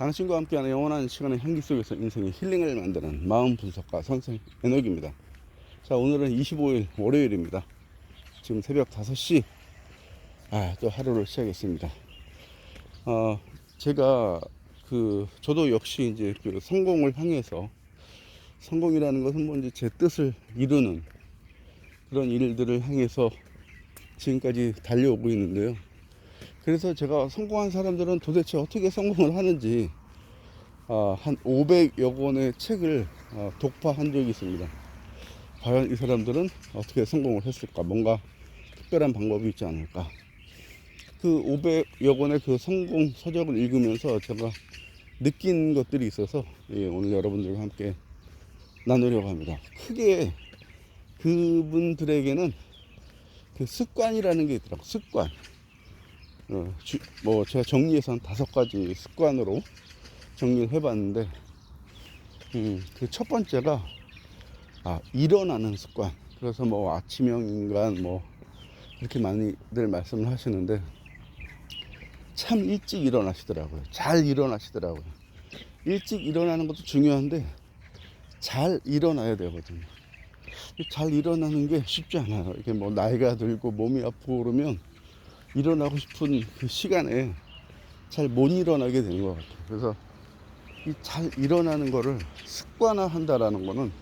당신과 함께하는 영원한 시간의 향기 속에서 인생의 힐링을 만드는 마음 분석가 선생 에녹입니다. 자, 오늘은 25일 월요일입니다. 지금 새벽 5시, 아, 또 하루를 시작했습니다. 어, 제가 그, 저도 역시 이제 그 성공을 향해서 성공이라는 것은 뭐 이제 제 뜻을 이루는 그런 일들을 향해서 지금까지 달려오고 있는데요. 그래서 제가 성공한 사람들은 도대체 어떻게 성공을 하는지 아, 한 500여 권의 책을 어, 독파한 적이 있습니다. 과연 이 사람들은 어떻게 성공을 했을까? 뭔가 특별한 방법이 있지 않을까? 그 500여 권의 그 성공 서적을 읽으면서 제가 느낀 것들이 있어서 예, 오늘 여러분들과 함께 나누려고 합니다. 크게 그분들에게는 그 습관이라는 게 있더라고. 습관. 어, 주- 뭐 제가 정리해서 한 다섯 가지 습관으로 정리를 해봤는데, 음, 그 첫 번째가 아, 일어나는 습관. 그래서 뭐 아침형 인간 뭐 그렇게 많이들 말씀을 하시는데 참 일찍 일어나시더라고요. 잘 일어나시더라고요. 일찍 일어나는 것도 중요한데 잘 일어나야 되거든요. 잘 일어나는 게 쉽지 않아요. 이게 뭐 나이가 들고 몸이 아프고 그러면 일어나고 싶은 그 시간에 잘 못 일어나게 되는 것 같아요. 그래서 이 잘 일어나는 거를 습관화 한다라는 거는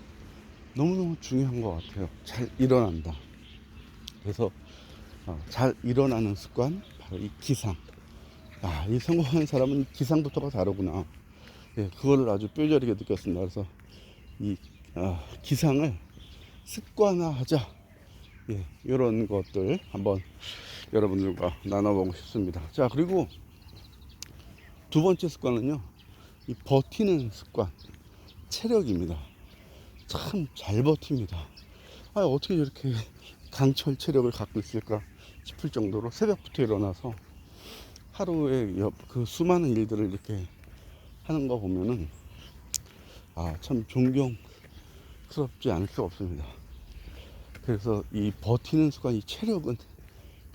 너무너무 중요한 것 같아요. 잘 일어난다. 그래서 어, 잘 일어나는 습관, 바로 이 기상. 아, 이 성공한 사람은 이 기상부터가 다르구나. 예, 그거를 아주 뼈저리게 느꼈습니다. 그래서 이 아, 기상을 습관화하자. 예, 이런 것들 한번 여러분들과 나눠보고 싶습니다. 자, 그리고 두 번째 습관은요, 이 버티는 습관, 체력입니다. 참 잘 버팁니다. 아, 어떻게 이렇게 강철 체력을 갖고 있을까 싶을 정도로 새벽부터 일어나서 하루에 옆- 그 수많은 일들을 이렇게 하는 거 보면은 아, 참 존경스럽지 않을 수가 없습니다. 그래서 이 버티는 습관, 이 체력은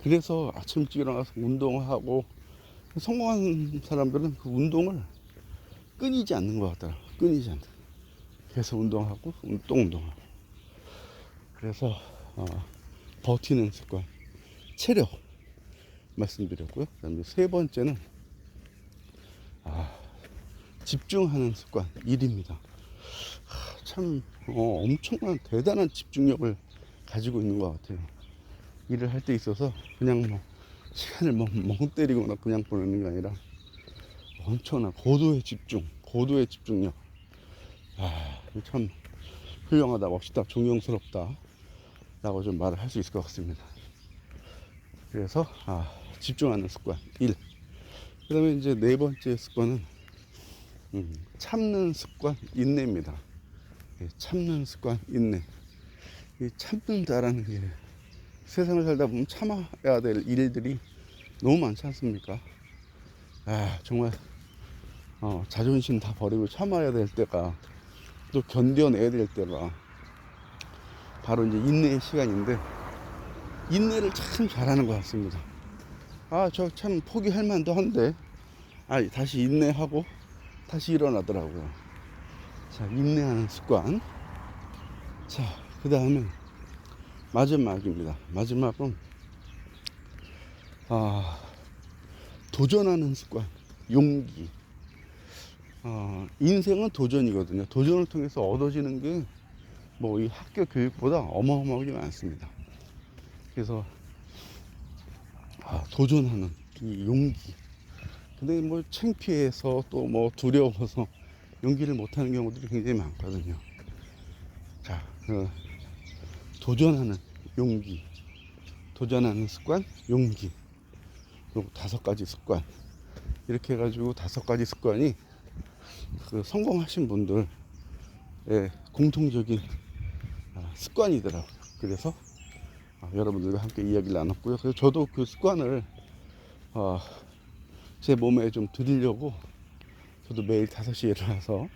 그래서 아침 일찍 일어나서 운동하고 성공한 사람들은 그 운동을 끊이지 않는 것 같더라. 끊이지 않는. 계속 운동하고 또 운동하고. 그래서 어, 버티는 습관, 체력 말씀드렸고요. 그다음에 세 번째는 아, 집중하는 습관, 일입니다. 하, 참 어, 엄청난 대단한 집중력을 가지고 있는 것 같아요. 일을 할 때 있어서 그냥 뭐 시간을 멍, 멍 때리거나 그냥 보내는 게 아니라 엄청난 고도의 집중, 고도의 집중력. 아, 참 훌륭하다, 멋있다, 존경스럽다. 라고 좀 말을 할 수 있을 것 같습니다. 그래서, 아, 집중하는 습관, 일. 그 다음에 이제 네 번째 습관은, 음, 참는 습관, 인내입니다. 예, 참는 습관, 인내. 이 참는다라는 게 세상을 살다 보면 참아야 될 일들이 너무 많지 않습니까? 아, 정말, 어, 자존심 다 버리고 참아야 될 때가 또 견뎌내야 될 때가 바로 이제 인내의 시간인데 인내를 참 잘하는 것 같습니다. 아, 저 참 포기할 만도 한데, 아, 다시 인내하고 다시 일어나더라고요. 자, 인내하는 습관. 자, 그 다음에 마지막입니다. 마지막은 아, 도전하는 습관, 용기. 어, 인생은 도전이거든요. 도전을 통해서 얻어지는 게 뭐 이 학교 교육보다 어마어마하게 많습니다. 그래서 아, 도전하는 이 용기. 근데 뭐 창피해서 또 뭐 두려워서 용기를 못하는 경우들이 굉장히 많거든요. 자, 그 도전하는 용기, 도전하는 습관, 용기, 그리고 다섯 가지 습관 이렇게 해가지고 다섯 가지 습관이 그 성공하신 분들의 공통적인 아, 습관이더라고요. 그래서 아, 여러분들과 함께 이야기를 나눴고요. 그래서 저도 그 습관을 어, 제 몸에 좀 들이려고 저도 매일 5시에 일어나서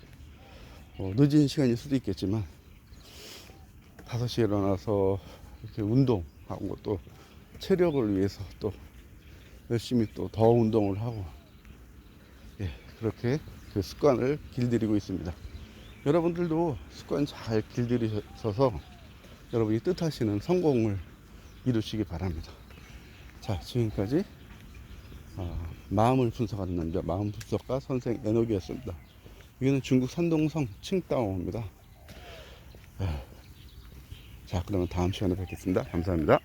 어, 늦은 시간일 수도 있겠지만 5시에 일어나서 이렇게 운동하고 또 체력을 위해서 또 열심히 또 더 운동을 하고 예 그렇게 그 습관을 길들이고 있습니다. 여러분들도 습관 잘 길들이셔서 여러분이 뜻하시는 성공을 이루시기 바랍니다. 자, 지금까지 어, 마음을 분석하는 남자, 마음 분석가 선생 에녹이었습니다. 여기는 중국 산동성 칭다오입니다. 자, 그러면 다음 시간에 뵙겠습니다. 감사합니다.